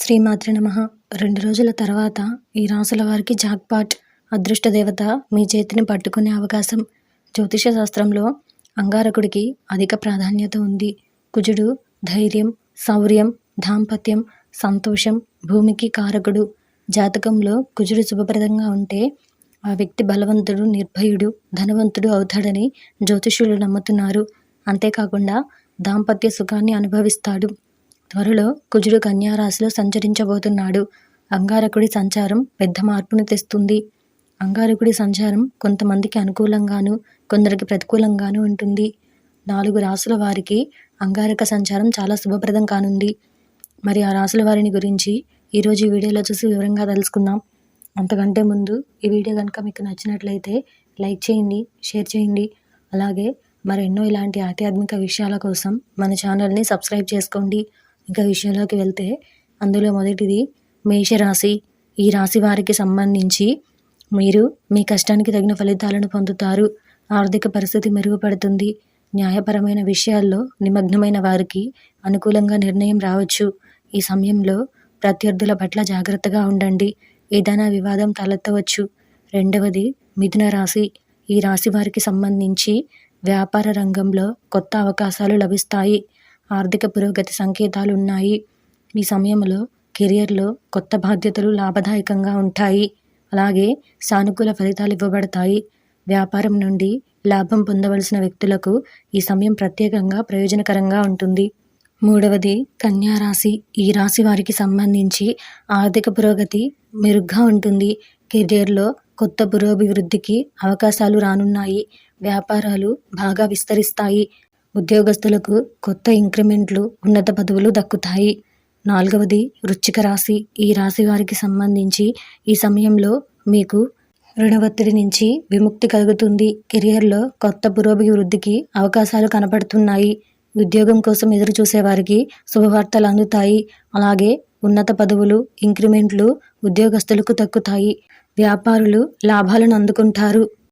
శ్రీమాతృ నమ. రెండు రోజుల తర్వాత ఈ రాసుల వారికి జాక్పాట్ అదృష్ట దేవత మీ చేతిని పట్టుకునే అవకాశం. జ్యోతిష శాస్త్రంలో అంగారకుడికి అధిక ప్రాధాన్యత ఉంది. కుజుడు ధైర్యం శౌర్యం దాంపత్యం సంతోషం భూమికి కారకుడు. జాతకంలో కుజుడు శుభప్రదంగా ఉంటే ఆ వ్యక్తి బలవంతుడు నిర్భయుడు ధనవంతుడు అవుతాడని జ్యోతిష్యులు నమ్ముతున్నారు. అంతేకాకుండా దాంపత్య సుఖాన్ని అనుభవిస్తాడు. త్వరలో కుజుడు కన్యారాశిలో సంచరించబోతున్నాడు. అంగారకుడి సంచారం పెద్ద మార్పును తెస్తుంది. అంగారకుడి సంచారం కొంతమందికి అనుకూలంగాను కొందరికి ప్రతికూలంగాను ఉంటుంది. నాలుగు రాసుల వారికి అంగారక సంచారం చాలా శుభప్రదం కానుంది. మరి ఆ రాసుల వారిని గురించి ఈరోజు ఈ వీడియోలో చూసి వివరంగా తెలుసుకుందాం. అంతకంటే ముందు ఈ వీడియో కనుక మీకు నచ్చినట్లయితే లైక్ చేయండి షేర్ చేయండి. అలాగే మరెన్నో ఇలాంటి ఆధ్యాత్మిక విషయాల కోసం మన ఛానల్ని సబ్స్క్రైబ్ చేసుకోండి. ఇంకా విషయంలోకి వెళ్తే అందులో మొదటిది మేషరాశి. ఈ రాశి వారికి సంబంధించి మీరు మీ కష్టానికి తగిన ఫలితాలను పొందుతారు. ఆర్థిక పరిస్థితి మెరుగుపడుతుంది. న్యాయపరమైన విషయాల్లో నిమగ్నమైన వారికి అనుకూలంగా నిర్ణయం రావచ్చు. ఈ సమయంలో ప్రత్యర్థుల పట్ల జాగ్రత్తగా ఉండండి. ఏదైనా వివాదం తలెత్తవచ్చు. రెండవది మిథున రాశి. ఈ రాశి వారికి సంబంధించి వ్యాపార రంగంలో కొత్త అవకాశాలు లభిస్తాయి. ఆర్థిక పురోగతి సంకేతాలు ఉన్నాయి ఈ సమయంలో కెరియర్లో కొత్త బాధ్యతలు లాభదాయకంగా ఉంటాయి. అలాగే సానుకూల ఫలితాలు ఇవ్వబడతాయి. వ్యాపారం నుండి లాభం పొందవలసిన వ్యక్తులకు ఈ సమయం ప్రత్యేకంగా ప్రయోజనకరంగా ఉంటుంది. మూడవది కన్యా రాశి. ఈ రాశి వారికి సంబంధించి ఆర్థిక పురోగతి మెరుగ్గా ఉంటుంది. కెరియర్లో కొత్త పురోభివృద్ధికి అవకాశాలు రానున్నాయి. వ్యాపారాలు బాగా విస్తరిస్తాయి. ఉద్యోగస్తులకు కొత్త ఇంక్రిమెంట్లు ఉన్నత పదవులు దక్కుతాయి. నాలుగవది వృశ్చిక రాశి. ఈ రాశి వారికి సంబంధించి ఈ సమయంలో మీకు రుణ ఒత్తిడి నుంచి విముక్తి కలుగుతుంది. కెరియర్లో కొత్త పురోభివృద్ధికి అవకాశాలు కనపడుతున్నాయి. ఉద్యోగం కోసం ఎదురు చూసేవారికి శుభవార్తలు అందుతాయి. అలాగే ఉన్నత పదవులు ఇంక్రిమెంట్లు ఉద్యోగస్తులకు దక్కుతాయి. వ్యాపారులు లాభాలను అందుకుంటారు.